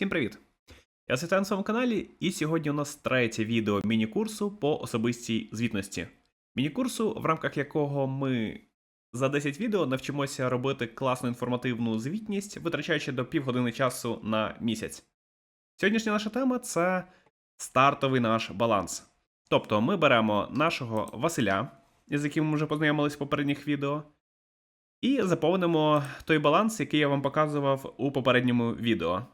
Всім привіт! Я Світлан на своєму каналі, і сьогодні у нас третє відео міні-курсу по особистій звітності. Міні-курсу, в рамках якого ми за 10 відео навчимося робити класну інформативну звітність, витрачаючи до півгодини часу на місяць. Сьогоднішня наша тема це стартовий наш баланс. Тобто ми беремо нашого Василя, з яким ми вже познайомились в попередніх відео, і заповнимо той баланс, який я вам показував у попередньому відео.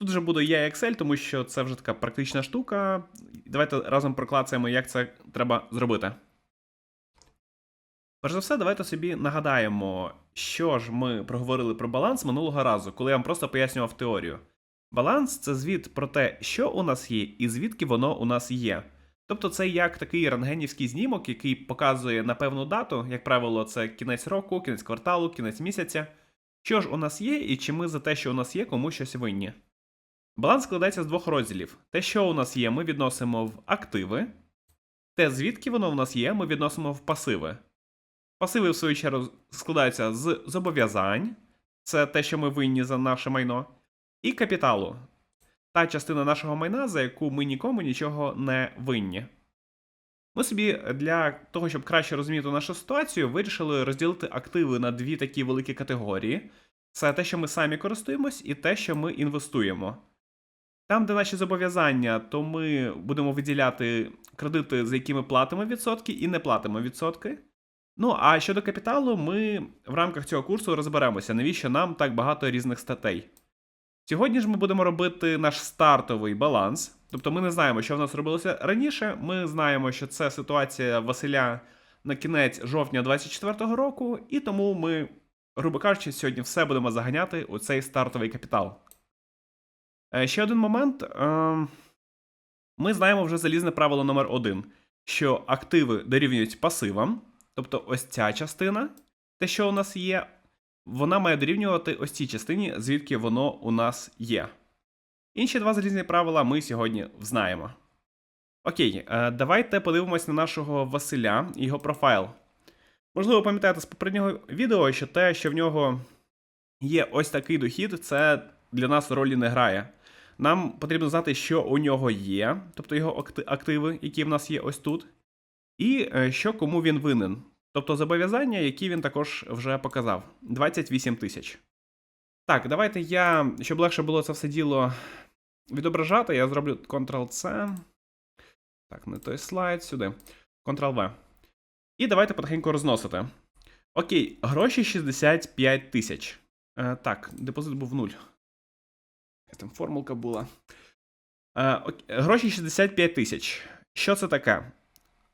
Тут вже буду я Excel, тому що це вже така практична штука. Давайте разом проклацаємо, як це треба зробити. Перш за все, давайте собі нагадаємо, що ж ми проговорили про баланс минулого разу, коли я вам просто пояснював теорію. Баланс це звіт про те, що у нас є, і звідки воно у нас є. Тобто це як такий рентгенівський знімок, який показує на певну дату, як правило, це кінець року, кінець кварталу, кінець місяця. Що ж у нас є, і чи ми за те, що у нас є, комусь щось винні. Баланс складається з двох розділів. Те, що у нас є, ми відносимо в активи. Те, звідки воно у нас є, ми відносимо в пасиви. Пасиви, в свою чергу, складаються з зобов'язань, це те, що ми винні за наше майно, і капіталу. Та частина нашого майна, за яку ми нікому нічого не винні. Ми собі для того, щоб краще розуміти нашу ситуацію, вирішили розділити активи на дві такі великі категорії: це те, що ми самі користуємось, і те, що ми інвестуємо. Там, де наші зобов'язання, то ми будемо виділяти кредити, за які ми платимо відсотки, і не платимо відсотки. Ну а щодо капіталу, ми в рамках цього курсу розберемося, навіщо нам так багато різних статей. Сьогодні ж ми будемо робити наш стартовий баланс. Тобто ми не знаємо, що в нас робилося раніше. Ми знаємо, що це ситуація Василя на кінець жовтня 2024 року, і тому ми, грубо кажучи, сьогодні все будемо заганяти у цей стартовий капітал. Е, Ще один момент. Е, Ми знаємо вже залізне правило номер один, що активи дорівнюють пасивам, тобто ось ця частина, те, що у нас є, вона має дорівнювати ось цій частині, звідки воно у нас є. Інші два залізні правила ми сьогодні знаємо. Окей, е, давайте подивимось на нашого Василя і його профайл. Можливо, пам'ятаєте з попереднього відео, що те, що в нього є ось такий дохід, це для нас ролі не грає. Нам потрібно знати, що у нього є, тобто його активи, які в нас є ось тут, і е, що кому він винен. Тобто зобов'язання, які він також вже показав 28 тисяч. Так, давайте я, щоб легше було це все діло відображати, я зроблю Ctrl-C. Так, не той слайд сюди. Ctrl-V. І давайте потихеньку розносити. Окей, гроші 65 тисяч. Е, так, депозит був 0. Там формулка була. Е, гроші 65 тисяч. Що це таке?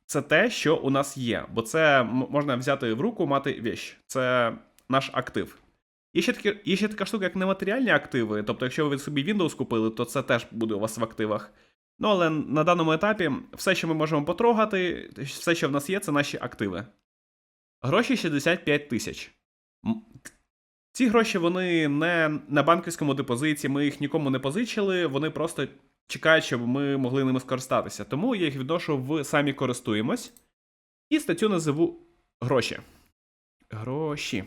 Це те, що у нас є, бо це можна взяти в руку, мати вещь. Це наш актив. Є ще, такі, є ще така штука, як нематеріальні активи. Тобто, якщо ви собі Windows купили, то це теж буде у вас в активах. Ну, але на даному етапі все, що ми можемо потрогати, все, що в нас є, це наші активи. Гроші 65 тисяч. Ці гроші вони не на банківському депозиті, ми їх нікому не позичили, вони просто чекають, щоб ми могли ними скористатися. Тому я їх відношу в самі користуємось. І статтю називу гроші. Гроші.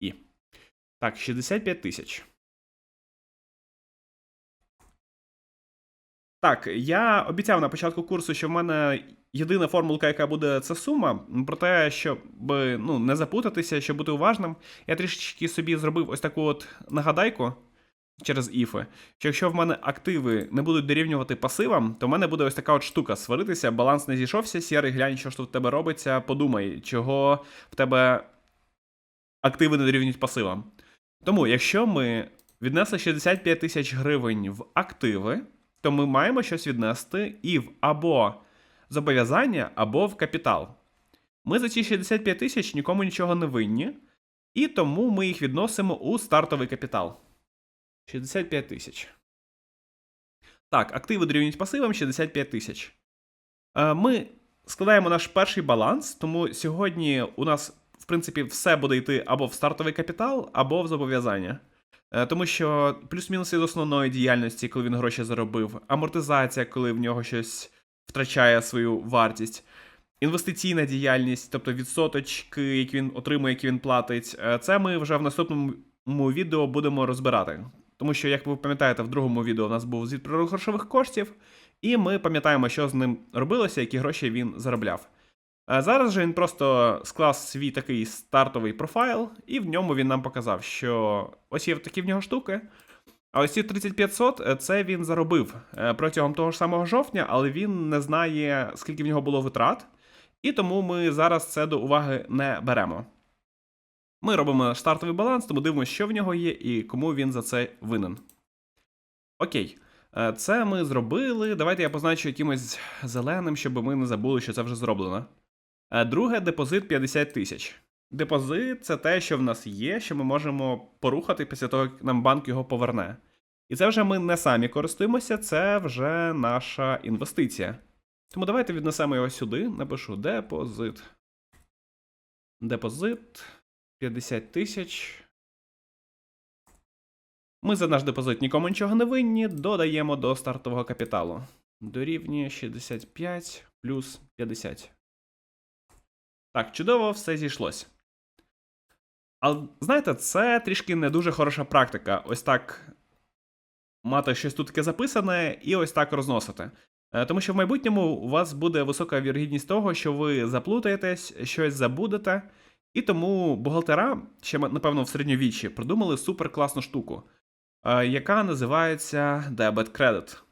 І. Так, 65 тисяч. Так, я обіцяв на початку курсу, що в мене єдина формулка, яка буде, це сума. Про те, щоб ну, не запутатися, щоб бути уважним, я трішечки собі зробив ось таку от нагадайку через іфи, що якщо в мене активи не будуть дорівнювати пасивам, то в мене буде ось така от штука сваритися, баланс не зійшовся, сірий, глянь, що ж тут в тебе робиться, подумай, чого в тебе активи не дорівнюють пасивам. Тому, якщо ми віднесли 65 тисяч гривень в активи, то ми маємо щось віднести і в або зобов'язання, або в капітал. Ми за ці 65 тисяч нікому нічого не винні, і тому ми їх відносимо у стартовий капітал. 65 тисяч. Так, активи дорівнюють пасивам 65 тисяч. Е, Ми складаємо наш перший баланс, тому сьогодні у нас, в принципі, все буде йти або в стартовий капітал, або в зобов'язання. Е, Тому що плюс-мінус від основної діяльності, коли він гроші заробив, амортизація, коли в нього щось втрачає свою вартість, інвестиційна діяльність, тобто відсоточки, які він отримує, які він платить. Е, Це ми вже в наступному відео будемо розбирати. Тому що, як ви пам'ятаєте, в другому відео у нас був звіт про грошових коштів, і ми пам'ятаємо, що з ним робилося, які гроші він заробляв. А зараз же він просто склав свій такий стартовий профайл, і в ньому він нам показав, що ось є такі в нього штуки. А ось ці 3500 е, це він заробив е, протягом того ж самого жовтня, але він не знає, скільки в нього було витрат, і тому ми зараз це до уваги не беремо. Ми робимо стартовий баланс, тому дивимося, що в нього є і кому він за це винен. Окей. Е, Це ми зробили. Давайте я позначу якимось зеленим, щоб ми не забули, що це вже зроблено. Е, Друге депозит 50 тисяч. Депозит це те, що в нас є, що ми можемо порухати після того, як нам банк його поверне. І це вже ми не самі користуємося, це вже наша інвестиція. Тому давайте віднесемо його сюди. Напишу депозит. Депозит 50 тисяч. Ми за наш депозит нікому нічого не винні, додаємо до стартового капіталу. Дорівнює 65 плюс 50. Так, чудово, все зійшлось. Але знаєте, це трішки не дуже хороша практика. Ось так мати щось тут таке записане і ось так розносити. Е, Тому що в майбутньому у вас буде висока вірогідність того, що ви заплутаєтесь, щось забудете. І тому бухгалтера, ще напевно в середньовіччі, придумали супер класну штуку, е, яка називається Debit Credit.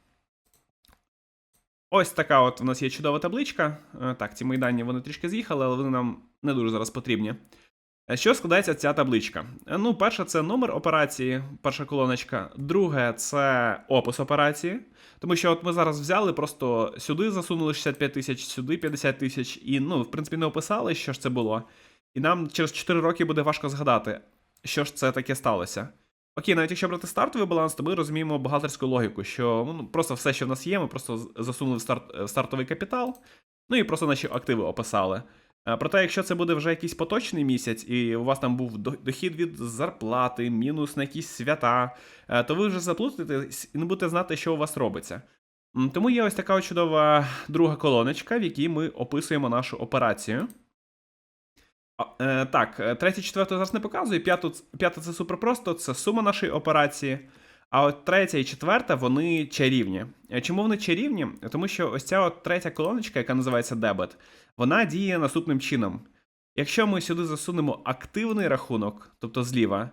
Ось така от у нас є чудова табличка. Е, Так, ці мої дані вони трішки з'їхали, але вони нам не дуже зараз потрібні. Е, Що складається ця табличка? Е, Ну, перша це номер операції, перша колоночка. Друге це опис операції. Тому що от ми зараз взяли, просто сюди засунули 65 тисяч, сюди 50 тисяч, і, ну, в принципі, не описали, що ж це було. І нам через 4 роки буде важко згадати, що ж це таке сталося. Окей, навіть якщо брати стартовий баланс, то ми розуміємо бухгалтерську логіку, що ну, просто все, що в нас є, ми просто засунули в, старт, в стартовий капітал, ну і просто наші активи описали. Е, Проте, якщо це буде вже якийсь поточний місяць, і у вас там був дохід від зарплати, мінус на якісь свята, е, то ви вже заплутаєтесь і не будете знати, що у вас робиться. Тому є ось така чудова друга колоночка, в якій ми описуємо нашу операцію. Е, так, е, третє, четверте зараз не показую. П'яту, п'яте це супер просто, це сума нашої операції. А от третя і четверта, вони чарівні. Е, Чому вони чарівні? Тому що ось ця от третя колоночка, яка називається дебет, вона діє наступним чином. Якщо ми сюди засунемо активний рахунок, тобто зліва,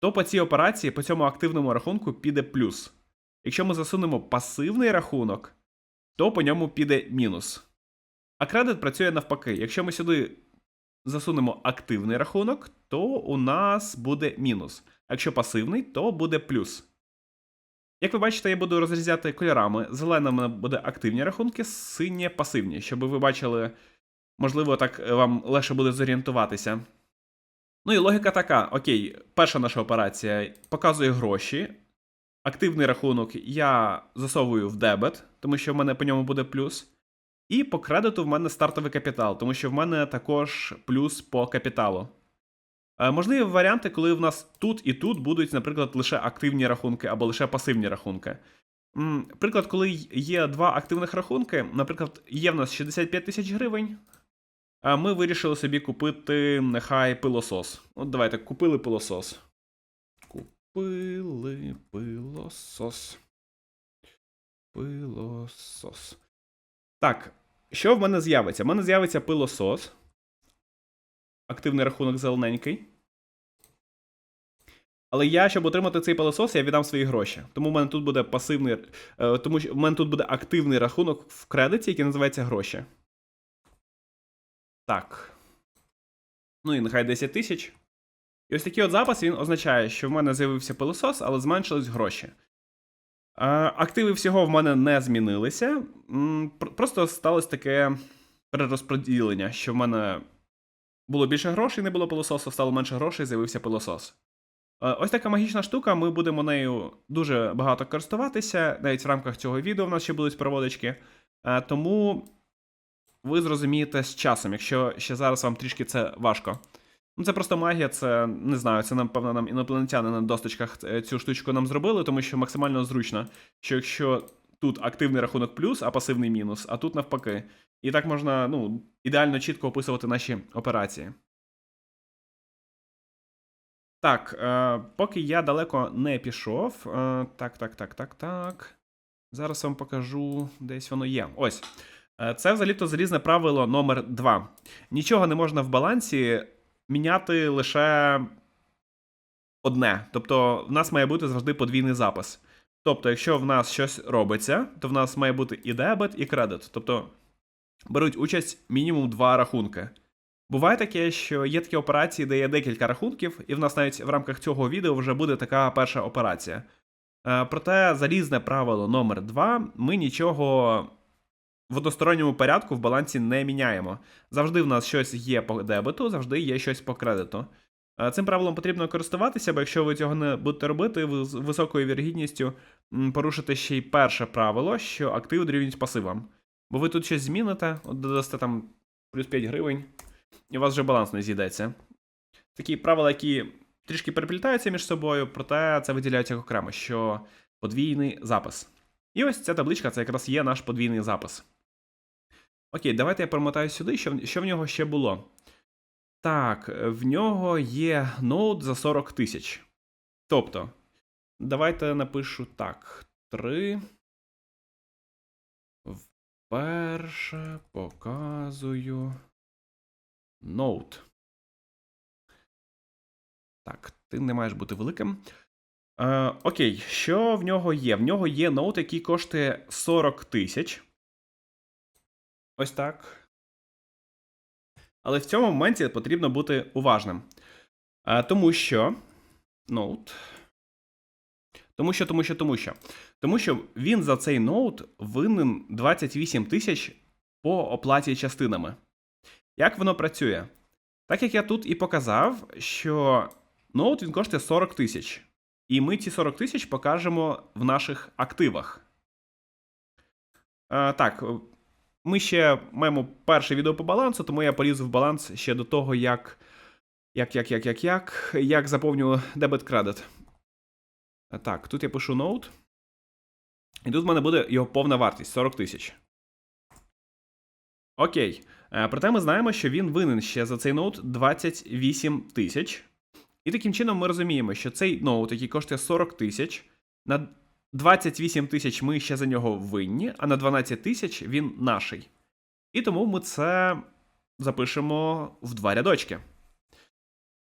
то по цій операції, по цьому активному рахунку піде плюс. Якщо ми засунемо пасивний рахунок, то по ньому піде мінус. А кредит працює навпаки. Якщо ми сюди засунемо активний рахунок, то у нас буде мінус. Якщо пасивний, то буде плюс. Як ви бачите, я буду розрізняти кольорами. Зелена в мене буде активні рахунки, синє пасивні, щоб ви бачили, можливо, так е, вам легше буде зорієнтуватися. Ну і логіка така: окей, перша наша операція показує гроші. Активний рахунок я засовую в дебет, тому що в мене по ньому буде плюс. І по кредиту в мене стартовий капітал, тому що в мене також плюс по капіталу. Е, Можливі варіанти, коли в нас тут і тут будуть, наприклад, лише активні рахунки або лише пасивні рахунки. Приклад, коли є два активних рахунки, наприклад, є в нас 65 тисяч гривень, а ми вирішили собі купити нехай пилосос. От давайте, купили пилосос. Купили пилосос. Пилосос. Так, що в мене з'явиться? В мене з'явиться пилосос. Активний рахунок зелененький. Але я, щоб отримати цей пилосос, я віддам свої гроші. Тому в мене тут буде пасивний. е, Тому що в мене тут буде активний рахунок в кредиті, який називається гроші. Так. Ну і нехай 10 тисяч. І ось такий от запис він означає, що в мене з'явився пилосос, але зменшились гроші. Е, Активи всього в мене не змінилися. Просто сталося таке перерозподілення, що в мене було більше грошей, не було пилососу, стало менше грошей, з'явився пилосос. Е, Ось така магічна штука, ми будемо нею дуже багато користуватися. Навіть в рамках цього відео в нас ще будуть проводочки. Е, Тому ви зрозумієте з часом, якщо ще зараз вам трішки це важко. Ну, це просто магія, це не знаю, це напевно нам інопланетяни на досточках е, цю штучку нам зробили, тому що максимально зручно, що якщо тут активний рахунок плюс, а пасивний мінус, а тут навпаки. І так можна ну, ідеально чітко описувати наші операції. Так, е, поки я далеко не пішов. Е, так, так, так, так, так. Зараз вам покажу, десь воно є. Ось. Е, Це взагалі-то залізне правило номер 2. Нічого не можна в балансі міняти лише одне. Тобто, в нас має бути завжди подвійний запис. Тобто, якщо в нас щось робиться, то в нас має бути і дебет, і кредит. Тобто беруть участь мінімум два рахунки. Буває таке, що є такі операції, де є декілька рахунків, і в нас навіть в рамках цього відео вже буде така перша операція. Е, Проте залізне правило номер 2 ми нічого в односторонньому порядку в балансі не міняємо. Завжди в нас щось є по дебету, завжди є щось по кредиту. Е, Цим правилом потрібно користуватися, бо якщо ви цього не будете робити, ви з високою вірогідністю порушите ще й перше правило, що активи дорівнюють пасивам. Бо ви тут щось зміните, додасте там плюс 5 гривень, і у вас вже баланс не зійдеться. Такі правила, які трішки переплітаються між собою, проте це виділяється окремо, що подвійний запис. І ось ця табличка це якраз є наш подвійний запис. Окей, давайте я перемотаю сюди, що, що в нього ще було. Так, в нього є ноут за 40 тисяч. Тобто, давайте напишу так: 3. Вперше показую ноут. Так, ти не маєш бути великим. Е, окей, що в нього є? В нього є ноут, який коштує 40 тисяч. Ось так. Але в цьому моменті потрібно бути уважним. Е, тому що. Ноут. Тому що, тому що, тому що. Тому що він за цей ноут винен 28 тисяч по оплаті частинами. Як воно працює? Так як я тут і показав, що ноут він коштує 40 тисяч. І ми ці 40 тисяч покажемо в наших активах. Е, так, ми ще маємо перше відео по балансу, тому я поліз в баланс ще до того, як. Як, як, як, як, як, як заповню дебет кредит. Так, тут я пишу ноут. І тут в мене буде його повна вартість 40 тисяч. Окей. Е, Проте ми знаємо, що він винен ще за цей ноут 28 тисяч. І таким чином ми розуміємо, що цей ноут, який коштує 40 тисяч, на 28 тисяч ми ще за нього винні, а на 12 тисяч він наший. І тому ми це запишемо в два рядочки.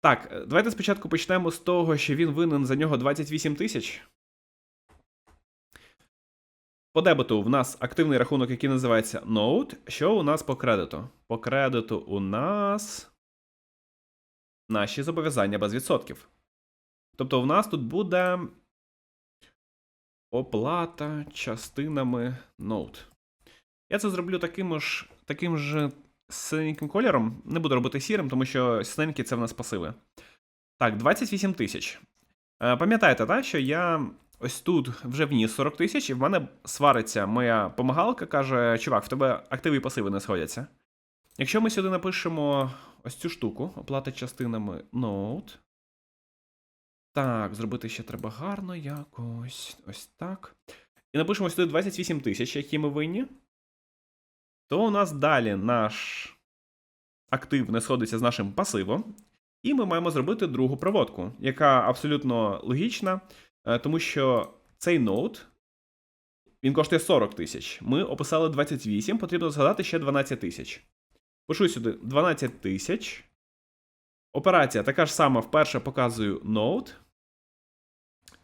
Так, е, давайте спочатку почнемо з того, що він винен за нього 28 тисяч. По дебету в нас активний рахунок, який називається Note. Що у нас по кредиту? По кредиту у нас наші зобов'язання без відсотків. Тобто, в нас тут буде оплата частинами Note. Я це зроблю таким ж, таким ж синеньким кольором. Не буду робити сірим, тому що синенькі це в нас пасиви. Так, 28 тисяч. Е, Пам'ятаєте, так, що я ось тут вже вніс 40 тисяч, і в мене свариться моя помагалка, каже: чувак, в тебе активи і пасиви не сходяться. Якщо ми сюди напишемо ось цю штуку, оплата частинами Note. Так, зробити ще треба гарно якось. Ось так. І напишемо сюди 28 тисяч, які ми винні. То у нас далі наш актив не сходиться з нашим пасивом. І ми маємо зробити другу проводку, яка абсолютно логічна, е, тому що цей ноут він коштує 40 тисяч. Ми описали 28, потрібно згадати ще 12 тисяч. Пишу сюди 12 тисяч. Операція така ж сама вперше показую ноут.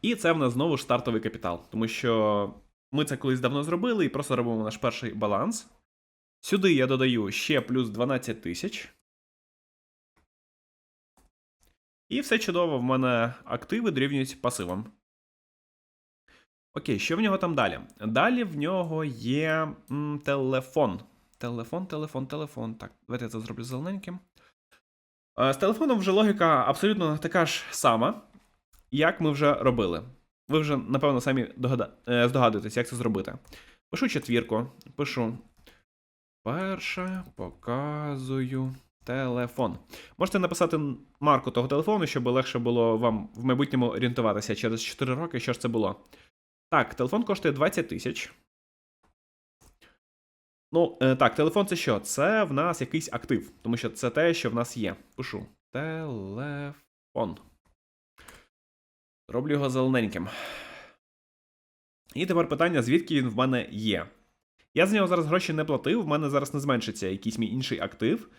І це в нас знову ж стартовий капітал, тому що ми це колись давно зробили і просто робимо наш перший баланс. Сюди я додаю ще плюс 12 тисяч. І все чудово, в мене активи дорівнюють пасивам. Окей, що в нього там далі? Далі в нього є м, телефон. Телефон, телефон, телефон. Так, давайте я це зроблю зелененьким. Е, З телефоном вже логіка абсолютно така ж сама, як ми вже робили. Ви вже, напевно, самі догада... е, здогадуєтесь, як це зробити. Пишу четвірку, пишу. Перше показую телефон. Можете написати марку того телефону, щоб легше було вам в майбутньому орієнтуватися через 4 роки, що ж це було. Так, телефон коштує 20 тисяч. Ну, е, так, телефон це що? Це в нас якийсь актив, тому що це те, що в нас є. Пишу. Телефон. Роблю його зелененьким. І тепер питання, звідки він в мене є. Я з нього зараз гроші не платив, в мене зараз не зменшиться якийсь мій інший актив.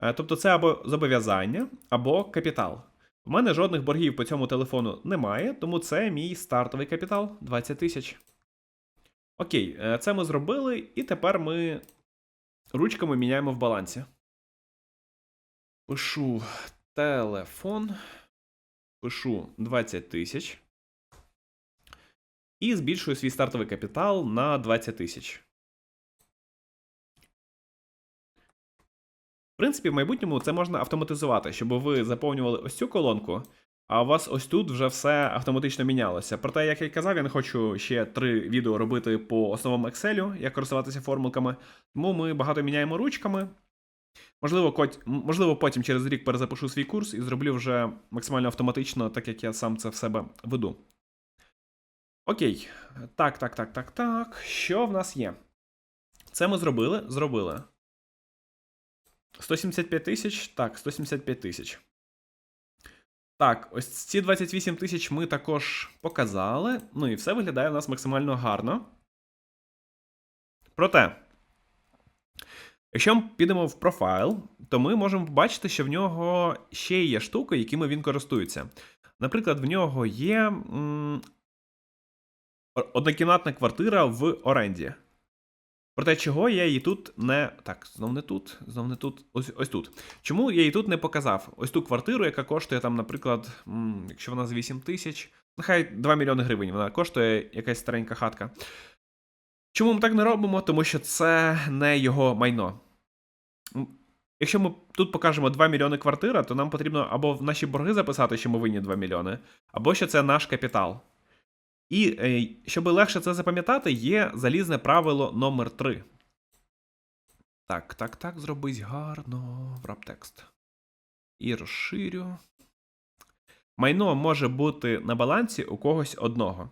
Е, Тобто це або зобов'язання, або капітал. У мене жодних боргів по цьому телефону немає, тому це мій стартовий капітал 20 тисяч. Окей, е, це ми зробили, і тепер ми ручками міняємо в балансі. Пишу телефон. Пишу 20 тисяч. І збільшую свій стартовий капітал на 20 тисяч. В принципі, в майбутньому це можна автоматизувати, щоб ви заповнювали ось цю колонку, а у вас ось тут вже все автоматично мінялося. Проте, як я казав, я не хочу ще три відео робити по основному Excel, як користуватися формулками. Тому ми багато міняємо ручками. Можливо, кот- можливо, потім через рік перезапишу свій курс і зроблю вже максимально автоматично, так як я сам це в себе веду. Окей. Так, так, так, так, так. Що в нас є? Це ми зробили? Зробили. 175 тисяч. Так, 175 тисяч. Так, ось ці 28 тисяч ми також показали. Ну і все виглядає у нас максимально гарно. Проте, якщо ми підемо в профайл, то ми можемо побачити, що в нього ще є штуки, якими він користується. Наприклад, в нього є м, однокімнатна квартира в оренді. Проте, чого я її тут не. Так, знов не тут, знов не тут. Ось, ось тут. Чому я її тут не показав? Ось ту квартиру, яка коштує там, наприклад, м, якщо вона з 8 тисяч, нехай 2 мільйони гривень, вона коштує якась старенька хатка. Чому ми так не робимо? Тому що це не його майно. Якщо ми тут покажемо 2 мільйони квартира, то нам потрібно або в наші борги записати, що ми винні 2 мільйони, або що це наш капітал. І е, щоб легше це запам'ятати, є залізне правило номер 3. Так, так, так, зробись гарно. Врап-текст. І розширю. Майно може бути на балансі у когось одного.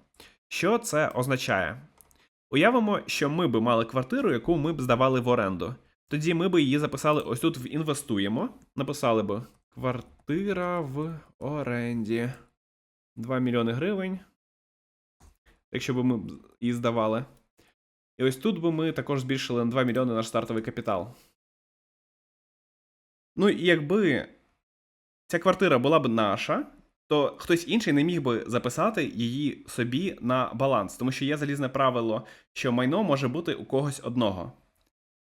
Що це означає? Уявимо, що ми би мали квартиру, яку ми б здавали в оренду. Тоді ми б її записали ось тут в інвестуємо. Написали б квартира в оренді. 2 мільйони гривень якщо б ми її здавали. І ось тут би ми також збільшили на 2 мільйони наш стартовий капітал. Ну і якби ця квартира була б наша, то хтось інший не міг би записати її собі на баланс, тому що є залізне правило, що майно може бути у когось одного.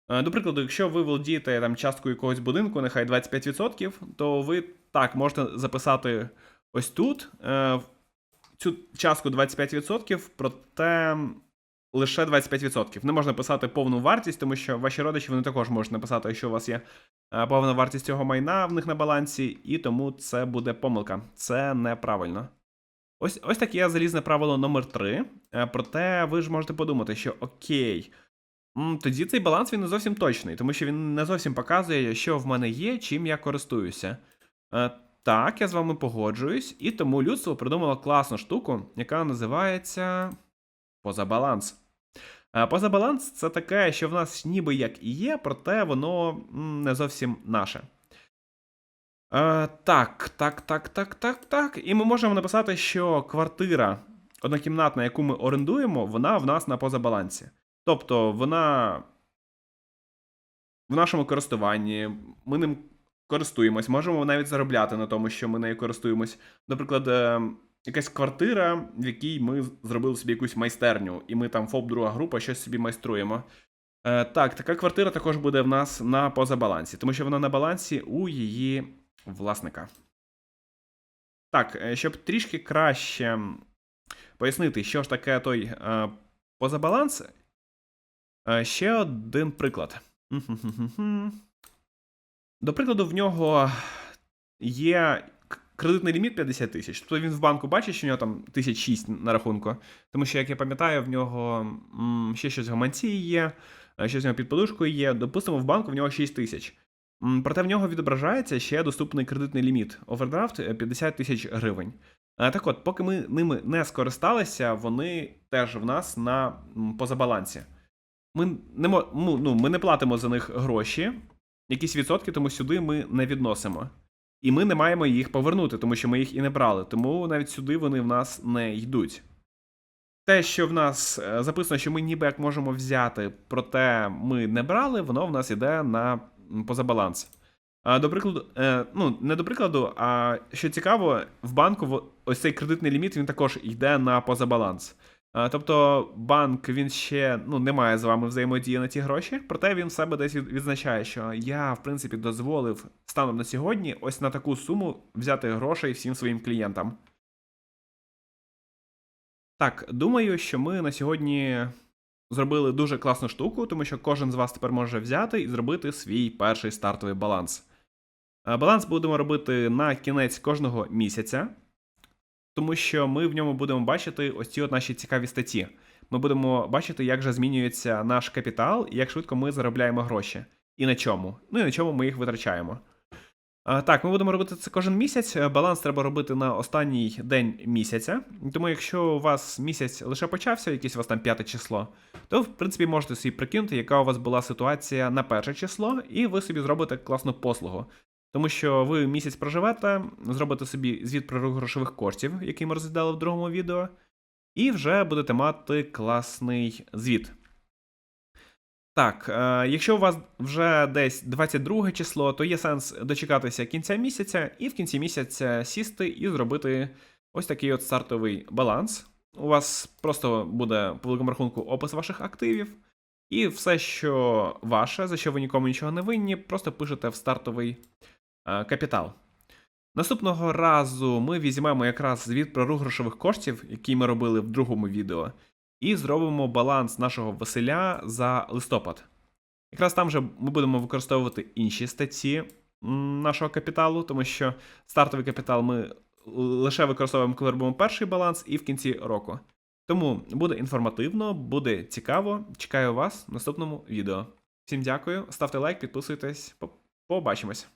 Е, До прикладу, якщо ви володієте там часткою якогось будинку, нехай 25%, то ви так можете записати ось тут е, цю частку 25%, проте лише 25%. Не можна писати повну вартість, тому що ваші родичі вони також можуть написати, якщо у вас є е, повна вартість цього майна в них на балансі, і тому це буде помилка. Це неправильно. Ось, ось таке залізне правило номер 3. Проте ви ж можете подумати, що окей. Тоді цей баланс він не зовсім точний, тому що він не зовсім показує, що в мене є, чим я користуюся. Е, Так, я з вами погоджуюсь, і тому людство придумало класну штуку, яка називається позабаланс. Е, Позабаланс це таке, що в нас ніби як і є, проте воно не зовсім наше. Е, так, так, так, так, так, так. І ми можемо написати, що квартира однокімнатна, яку ми орендуємо, вона в нас на позабалансі. Тобто вона в нашому користуванні, ми ним користуємось, можемо навіть заробляти на тому, що ми нею користуємось. Наприклад, е, якась квартира, в якій ми зробили собі якусь майстерню, і ми там ФОП друга група щось собі майструємо. Е, так, така квартира також буде в нас на позабалансі, тому що вона на балансі у її власника. Так, е, щоб трішки краще пояснити, що ж таке той позабаланс, ще один приклад. До прикладу, в нього є кредитний ліміт 50 тисяч. Тобто він в банку бачить, що в нього там 1006 на рахунку. Тому що, як я пам'ятаю, в нього ще щось в гаманці є, е, щось в нього під подушкою є. Допустимо, в банку в нього 6 тисяч. Проте в нього відображається ще доступний кредитний ліміт. Овердрафт е, 50 тисяч гривень. Е, Так от, поки ми ними не скористалися, вони теж в нас на позабалансі. Ми не, ну, ну, ми не платимо за них гроші, якісь відсотки, тому сюди ми не відносимо. І ми не маємо їх повернути, тому що ми їх і не брали. Тому навіть сюди вони в нас не йдуть. Те, що в нас е, записано, що ми ніби як можемо взяти, проте ми не брали, воно в нас іде на позабаланс. До прикладу, е, ну, не до прикладу, а що цікаво, в банку ось цей кредитний ліміт він також йде на позабаланс. А, тобто банк він ще ну, не має з вами взаємодії на ті гроші, проте він в себе десь відзначає, що я, в принципі, дозволив станом на сьогодні ось на таку суму взяти грошей всім своїм клієнтам. Так, думаю, що ми на сьогодні зробили дуже класну штуку, тому що кожен з вас тепер може взяти і зробити свій перший стартовий баланс. Е, Баланс будемо робити на кінець кожного місяця, тому що ми в ньому будемо бачити ось ці от наші цікаві статті. Ми будемо бачити, як же змінюється наш капітал і як швидко ми заробляємо гроші. І на чому. Ну і на чому ми їх витрачаємо. А, Так, ми будемо робити це кожен місяць. Е, Баланс треба робити на останній день місяця. Тому якщо у вас місяць лише почався, якесь у вас там п'яте число, то в принципі можете собі прикинути, яка у вас була ситуація на перше число, і ви собі зробите класну послугу. Тому що ви місяць проживете, зробите собі звіт про грошових коштів, який ми розглядали в другому відео, і вже будете мати класний звіт. Так, е, якщо у вас вже десь 22 число, то є сенс дочекатися кінця місяця і в кінці місяця сісти і зробити ось такий от стартовий баланс. У вас просто буде по великому рахунку опис ваших активів, і все, що ваше, за що ви нікому нічого не винні, просто пишете в стартовий капітал. Наступного разу ми візьмемо якраз звіт про рух коштів, який ми робили в другому відео, і зробимо баланс нашого Василя за листопад. Якраз там же ми будемо використовувати інші статті нашого капіталу, тому що стартовий капітал ми лише використовуємо, коли робимо перший баланс і в кінці року. Тому буде інформативно, буде цікаво. Чекаю вас в наступному відео. Всім дякую, ставте лайк, підписуйтесь. По- Побачимось.